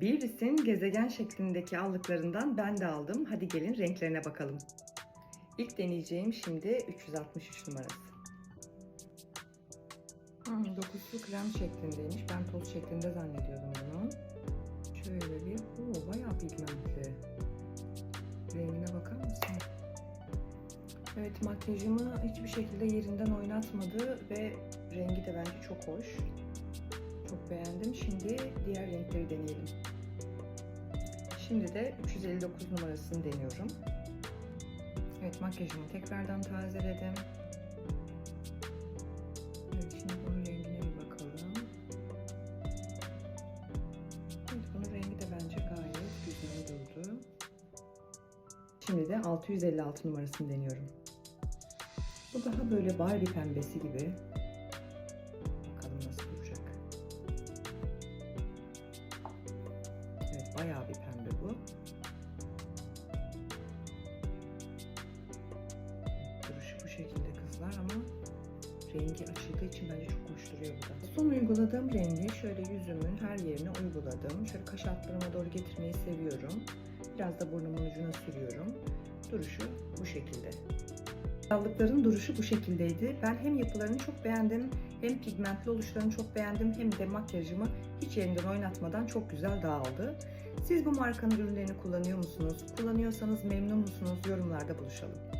Beavis'in gezegen şeklindeki allıklarından ben de aldım. Hadi gelin renklerine bakalım. İlk deneyeceğim şimdi 363 numarası. Hmm, dokusu krem şeklindeymiş. Ben toz şeklinde zannediyordum bunu. Şöyle bir, oo bayağı pigmentli. Rengine bakar mısın? Evet makyajımı hiçbir şekilde yerinden oynatmadı ve rengi de bence çok hoş. Beğendim. Şimdi diğer renkleri deneyelim. Şimdi de 359 numarasını deniyorum. Evet makyajımı tekrardan tazeledim. Evet şimdi bunun rengine bir bakalım. Evet bunun rengi de bence gayet güzel durdu. Şimdi de 656 numarasını deniyorum. Bu daha böyle Barbie pembesi gibi. Bakalım nasıl bayağı bir pembe bu. Duruşu bu şekilde kızlar ama rengi açıldığı için bence çok hoş duruyor bu da. Son uyguladığım rengi şöyle yüzümün her yerine uyguladım. Şöyle kaş altlarıma doğru getirmeyi seviyorum. Biraz da burnumun ucuna sürüyorum. Duruşu bu şekilde. Allıkların duruşu bu şekildeydi. Ben hem yapılarını çok beğendim, hem pigmentli oluşlarını çok beğendim, hem de makyajımı hiç yerinden oynatmadan çok güzel dağıldı. Siz bu markanın ürünlerini kullanıyor musunuz? Kullanıyorsanız memnun musunuz? Yorumlarda buluşalım.